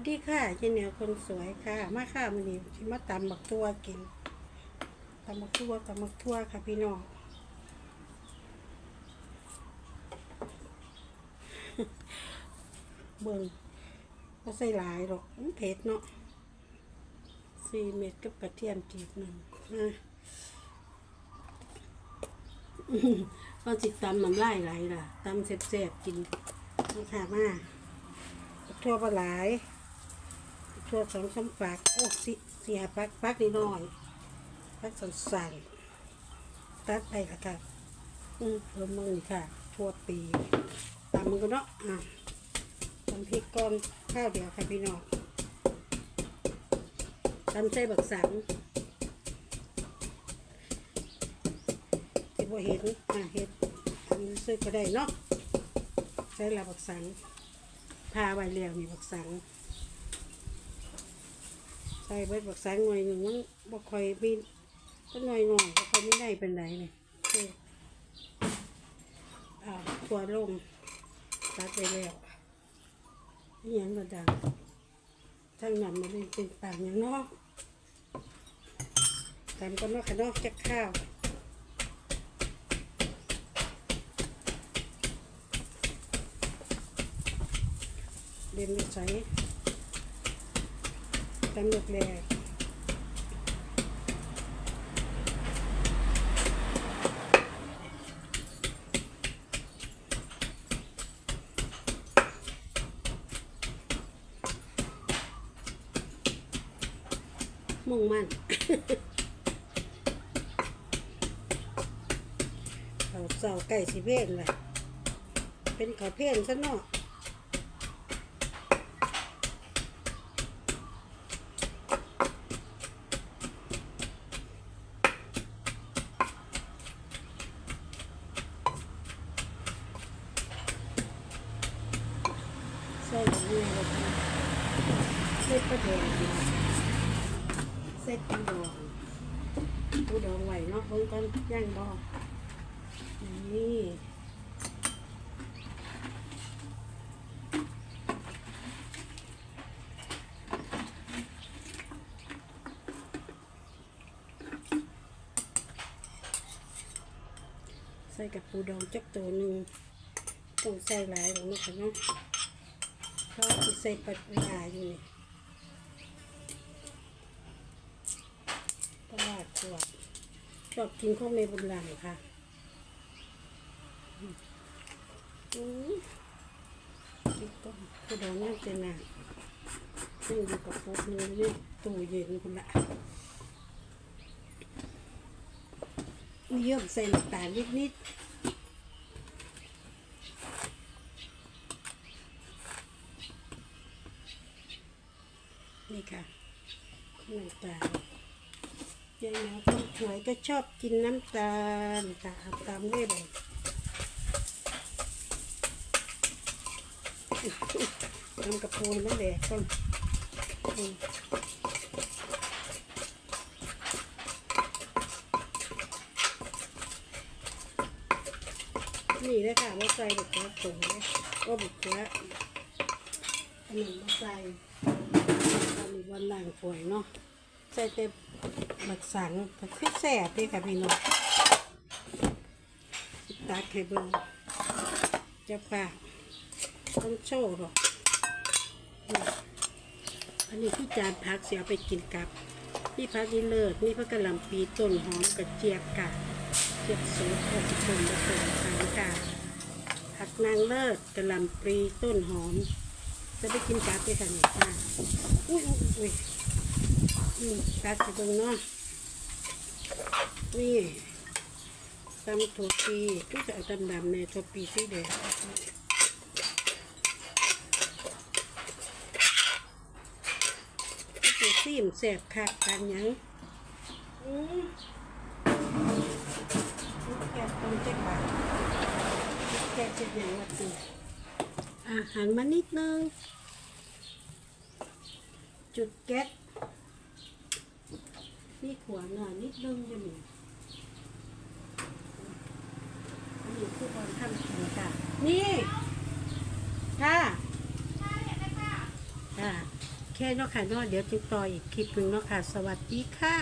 วัสดีค่ะเจเหนียวคนสวยค่ะ มาค่ะมันนี้สิมาตำบักทั่วกินตำบักทั่วตำบักทั่วค่ะพี่น้องเบิ่งก็ใส่หลายหรอกมันเผ็ดเนาะสี่เม็ดกับกระเทียมจีบหนึ่งนะอื้อหือตอนสิตำน้ำลายไหลล่ะตำแซ่บๆกินนี่ค่ะมากทั่วปลาไหล ทั่วสองสามฝักโอ้สิเสียฟักฟักนิดหน่อยฟักสั่นๆตัดไปละค่ะอืมเพิ่มมือนี่ค่ะ ทั่วปีตำมันก็เนาะอะทำพริกก้อนข้าวเดียวค่ะพี่น้องตำใส่บักสังที่บ่เห็นอะเห็ดอันซื้อก็ได้เนาะใส่ละบักสังพาไว้แล้วนี่บักสัง ใส่เบิดบักสังหน่อยหนึ่งมันบ่ค่อยมีก็หน่อยหน่อยบ่ค่อยไม่ได้เป็นไรเลยเอออ่าถั่วลงตัดไปแล้วนี่ยังก็ดังทั้งนั้นมันเป็นเป็นปากอย่างนอกตามก็นอกขนอกจากข้าวเรียนไปใส่ตำลูกแรกมุ่งมั่นเขาเสาไก่สิเพนแหละเป็นขาเพนซะเนาะ ใส่แบบนี้เยค่ะใส่ประเดี๋ยวใส่ปูดองปูดองไหวเนาะเบิ่งก่อนย่างบอนี่ใส่กับปูดองจักตัวหนึ่งต้องใส่หลายหรอกนะคะเนาะ เพราะที่ใส่ปัดเวลาอยู่นี่ตลาดขวดชอบกินข้าวเมบุญหลังค่ะอืมอืมก็ปูดองน่าจะนานนี่อยู่กับปุ๊บนึงนี่ตู้เย็นคุณละมีเยอะใส่น้ำตาลนิดๆ นี่ค่ะน้ำตาลยายหมอคนสวยก็ชอบกินน้ำตาลตาเอาตามด้วยเลยทำกับปูนนั่นแหละคนนี่เลยค่ะว่าใส่บุกเกลือสูงเลยก็บุกเกลืออันนั้นว่ ส่ตอนนี้วันหลังฝวยเนาะใส่เต็มบักสังก็คือแสบเลยค่ะพี่น้องตักให้เบิ่งจะปากต้องโชว์หรอกอันนี้ที่จานพักเสียไปกินกับนี่พักนี่เลิศนี่พักกะหล่ำปีต้นหอมกระเจี๊ยบกะเจี๊ยบสูตรผสมผสมทางกาผักนางเลิศกะหล่ำปีต้นหอม จะไปกินกาไปกันนี่ค่ะอุ้ยอุ้ยอุ้ยอืมกาจะเบิ่งเนาะนี่ตำถั่วปีทุกจะเอาตำดำในถั่วปีสีแดงตัวซีมแสบคักกันยังอืมแกะตรงเจ๊กบาทแกะเจ็ดอย่างวัดตี อาหารมานิดนึง จุดแก๊สนี่ขวานหน่อยนิดนึงจะมีอันนี้คือตอนทำกินค่ะ นี่ ค่ะค่ะ แค่นาะค่ะเนาะเดี๋ยวจะต่ออีกคลิปหนึ่งเนาะค่ะ สวัสดีค่ะ